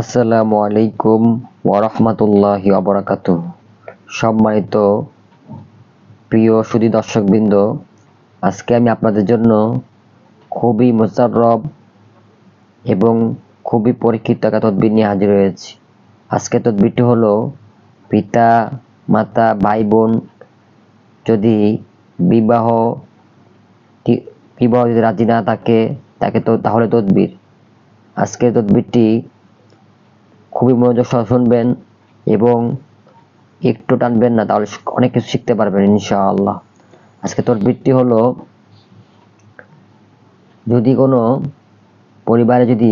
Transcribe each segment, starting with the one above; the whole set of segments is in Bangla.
আসসালামু আলাইকুম ওরহমতুল্লাহি অবরাকাত সম্মানিত প্রিয় সুদী দর্শকবৃন্দ, আজকে আমি আপনাদের জন্য খুবই মোজাররব এবং খুবই পরীক্ষিত একটা তদবির নিয়ে হাজির হয়েছি। আজকে হলো, পিতা, মাতা ভাই বোন যদি বিবাহ বিবাহ যদি রাজি না থাকে, তাকে তো, তাহলে তদবির। আজকের তদবিরটি খুবই মনোযোগ সহ শুনবেন এবং একটু টানবেন না, তাহলে অনেক কিছু শিখতে পারবেন ইনশাআল্লাহ। আজকে তোর বৃত্তি হলো, যদি কোনো পরিবারে যদি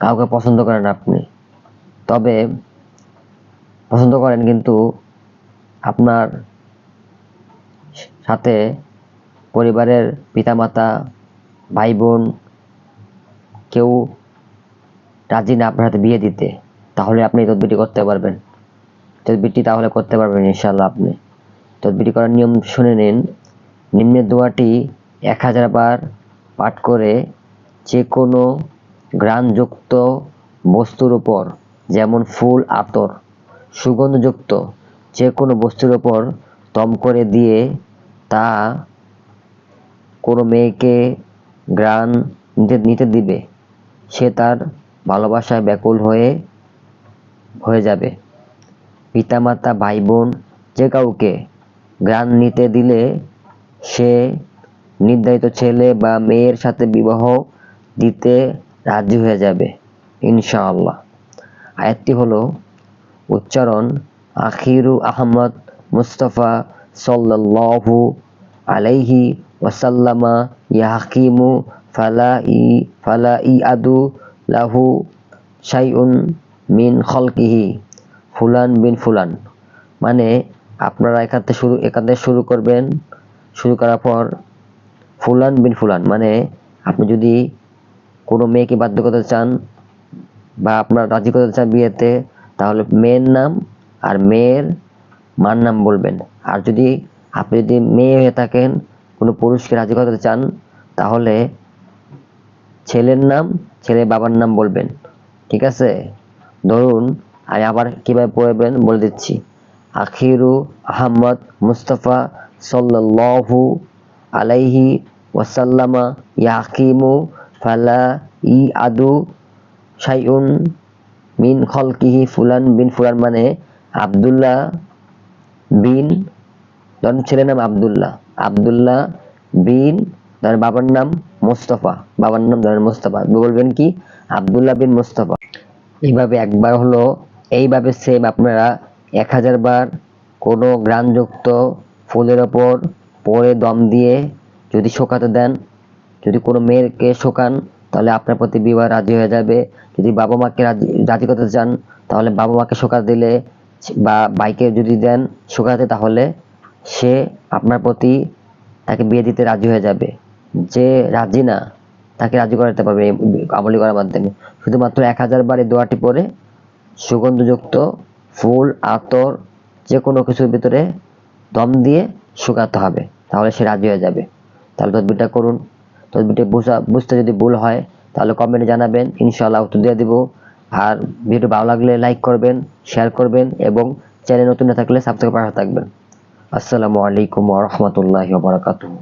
কাউকে পছন্দ করেন আপনি, তবে পছন্দ করেন কিন্তু আপনার সাথে পরিবারের পিতামাতা ভাই বোন কেউ রাজি না আপনার হাতে বিয়ে দিতে তাহলে আপনি এই তদবিরটি করতে পারবেন। তদবিটি তাহলে করতে পারবেন ইনশাল্লাহ আপনি। তদবিটি করার নিয়ম শুনে নিন। নিম্নের দোয়াটি এক হাজার বার পাঠ করে যে কোনো গ্রানযুক্ত বস্তুর উপর, যেমন ফুল, আতর, সুগন্ধযুক্ত যে কোনো বস্তুর উপর দম করে দিয়ে তা কোনো মেয়েকে নিতে নিতে দিবে। সে তার ভালোবাসায় ব্যাকুল হয়ে হয়ে যাবে। পিতামাতা ভাই বোন যে কাউকে গ্রান নিতে দিলে সে নির্ধারিত ছেলে বা মেয়ের সাথে বিবাহ দিতে রাজি হয়ে যাবে, ইনশাআল্লাহ। আয়াতটি হলো, উচ্চারণ, আখিরু আহমদ মুস্তফা সাল্লাল্লাহু আলাইহি ওয়াসাল্লামা ইয়াহাকিমু ফালা ই ফালা ই আদু লাহু শাইউন মিন খলকিহি, ফুলান বিন ফুলান। মানে আপনারা থেকে শুরু থেকে শুরু করবেন, শুরু করার পর ফুলান বিন ফুলান। মানে আপনি যদি কোনো মেয়েকে বাধ্য করতে চান বা আপনার রাজি করতে চান বিয়েতে, তাহলে মেয়ের নাম আর মেয়ের মার নাম বলবেন। আর যদি আপনি যদি মেয়ে হয়ে থাকেন, কোনো পুরুষকে রাজি করতে চান, তাহলে ছেলের নাম ছেলে বাবার নাম বলবেন। ঠিক আছে? ধরুন, আমি আবার কীভাবে পড়বেন বলে দিচ্ছি। আখিরু আহমদ মুস্তফা সাল্লাল্লাহু আলাইহি ওয়াসাল্লামা ইয়াকিমু ফালা ই আদু শাইউন মিন খলকিহি ফুলান বিন ফুলান মানে আব্দুল্লাহ বিন, ধরেন ছেলের নাম আব্দুল্লাহ। আব্দুল্লাহ বিন, ধরেন বাবার নাম মোস্তফা। বাবার নাম ধরেন মোস্তফা। বলবেন কি? আবদুল্লাহ বিন মোস্তফা। এইভাবে একবার হলো, এইভাবে সেম আপনারা এক হাজার বার কোনো গ্রানযুক্ত ফুলের ওপর পরে দম দিয়ে যদি শোকাতে দেন, যদি কোনো মেয়েকে শোকান, তাহলে আপনার প্রতি বিবাহ রাজি হয়ে যাবে। যদি বাবা মাকে রাজি রাজি করতে চান, তাহলে বাবা মাকে শোকা দিলে বা বাইকে যদি দেন শোকাতে, তাহলে সে আপনার প্রতি তাকে বিয়ে দিতে রাজি হয়ে যাবে। যে রাজি না তাকে রাজি করাতে পারবে আমলি করার মাধ্যমে। শুধুমাত্র এক হাজার বার দোয়াটি পরে সুগন্ধযুক্ত ফুল, আতর যে কোনো কিছুর ভিতরে দম দিয়ে শুকাতে হবে, তাহলে সে রাজি হয়ে যাবে। তাহলে তদবিরটা করুন। তদবিরটা বুঝা, বুঝতে যদি ভুল হয়, তাহলে কমেন্টে জানাবেন। ইনশাআল্লাহ উত্তর দিয়ে দিব। আর ভিডিও ভালো লাগলে লাইক করবেন শেয়ার করবেন এবং চ্যানেল নতুন না থাকলে সাবস্ক্রাইব করা থাকবেন। আসসালামু আলাইকুম ওয়া বারাকাতুহু।